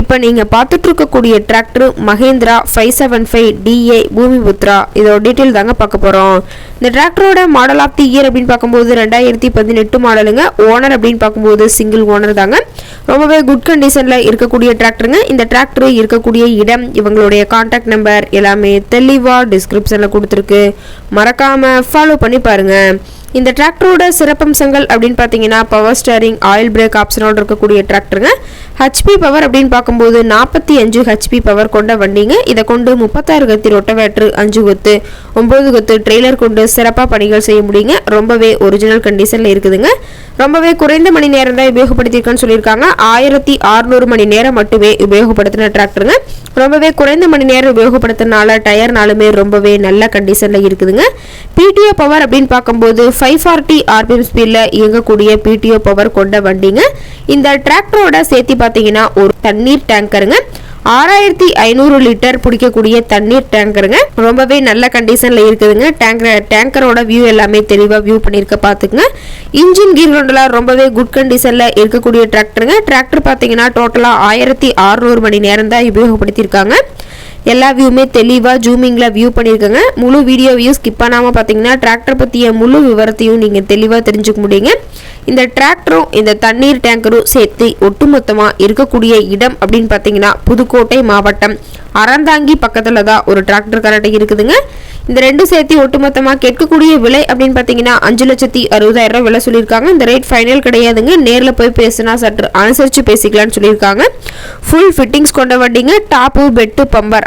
இப்போ நீங்கள் பார்த்துட்டு இருக்கக்கூடிய tractor Mahindra five seven five DI Bhoomiputra. இதோட டீட்டெயில் தாங்க பார்க்க போகிறோம் இந்த டிராக்டரோட மாடல் ஆஃப் தி இயர் அப்படின்னு பார்க்கும்போது ரெண்டாயிரத்தி பதினெட்டு மாடலுங்க ஓனர் அப்படின்னு பார்க்கும்போது சிங்கிள் ஓனர் தாங்க. ரொம்பவே குட் கண்டிஷனில் இருக்கக்கூடிய டிராக்டருங்க இந்த டிராக்டர் இருக்கக்கூடிய இடம் இவங்களுடைய காண்டாக்ட் நம்பர் எல்லாமே தெளிவாக டிஸ்கிரிப்ஷனில் கொடுத்துருக்கு. மறக்காமல் ஃபாலோ பண்ணி பாருங்கள் இந்த டிராக்டரோட சிறப்பம்சங்கள் அப்படின்னு பார்த்தீங்கன்னா பவர் ஸ்டேரிங் ஆயில் பிரேக் ஆப்ஷனோடு இருக்கக்கூடிய டிராக்டருங்க ஹெச்பி பவர் அப்படின்னு பார்க்கும்போது நாற்பத்தி அஞ்சு ஹெச்பி பவர் கொண்ட வண்டிங்க. இதை கொண்டு முப்பத்தாறு கத்தி ரொட்டவேட்ரு அஞ்சு கொத்து ஒம்பது கொத்து ட்ரெய்லர் கொண்டு சிறப்பாக பணிகள் செய்ய முடியுங்க. ரொம்பவே ஒரிஜினல் கண்டிஷனில் இருக்குதுங்க. ரொம்பவே குறைந்த மணி நேரம் தான் உபயோகப்படுத்தியிருக்கேன்னு சொல்லியிருக்காங்க. ஆயிரத்தி அறுநூறு மணி நேரம் மட்டுமே உபயோகப்படுத்தின டிராக்டருங்க ரொம்பவே குறைந்த மணி நேரம் உபயோகப்படுத்தினால டயர்னாலுமே ரொம்பவே நல்ல கண்டிஷனில் இருக்குதுங்க. பிடிஓ பவர் அப்படின்னு பார்க்கும்போது ஃபைவ் ஃபார்ட்டி ஆர்பிஎம் ஸ்பீடில் இயங்கக்கூடிய பிடிஓ பவர் கொண்ட வண்டிங்க. இந்த டிராக்டரோட சேர்த்து பார்த்தீங்கன்னா ஒரு தண்ணீர் டேங்கருங்க ஆறாயிரத்தி ஐநூறு லிட்டர் பிடிக்கக்கூடிய தண்ணீர் டேங்கருங்க ரொம்பவே நல்ல கண்டிஷனில் இருக்குதுங்க. டேங்கர் டேங்கரோட வியூ எல்லாமே தெளிவாக வியூ பண்ணியிருக்க பார்த்துக்குங்க இன்ஜின் கீர் கொண்டலாம் ரொம்பவே குட் கண்டிஷனில் இருக்கக்கூடிய டிராக்டருங்க டிராக்டர் பார்த்தீங்கன்னா டோட்டலாக ஆயிரத்தி அறுநூறு மணி நேரம் தான் உபயோகப்படுத்தியிருக்காங்க எல்லா வியூமே தெளிவாக ஜூமிங்கில் வியூ பண்ணியிருக்கேங்க முழு வீடியோவையும் ஸ்கிப் பண்ணாமல் பார்த்தீங்கன்னா டிராக்டர் பற்றிய முழு விவரத்தையும் நீங்கள் தெளிவாக தெரிஞ்சுக்க முடியுங்க. இந்த டிராக்டரும் இந்த தண்ணீர் டேங்கரும் சேர்த்து ஒட்டுமொத்தமாக இருக்கக்கூடிய இடம் அப்படின்னு பார்த்தீங்கன்னா புதுக்கோட்டை மாவட்டம். அறந்தாங்கி பக்கத்தில் தான் ஒரு டிராக்டர் கரட்டை இருக்குதுங்க. இந்த ரெண்டு சேர்த்து ஒட்டுமொத்தமாக கேட்கக்கூடிய விலை அப்படின்னு பார்த்தீங்கன்னா அஞ்சு லட்சத்தி அறுபதாயிரம் ரூபாய் விலை சொல்லியிருக்காங்க. இந்த ரேட் ஃபைனல் கிடையாதுங்க. நேரில் போய் பேசினா சற்று அனுசரித்து பேசிக்கலாம்னு சொல்லியிருக்காங்க. ஃபுல் ஃபிட்டிங்ஸ் கொண்ட வண்டிங்க. Top bed bumper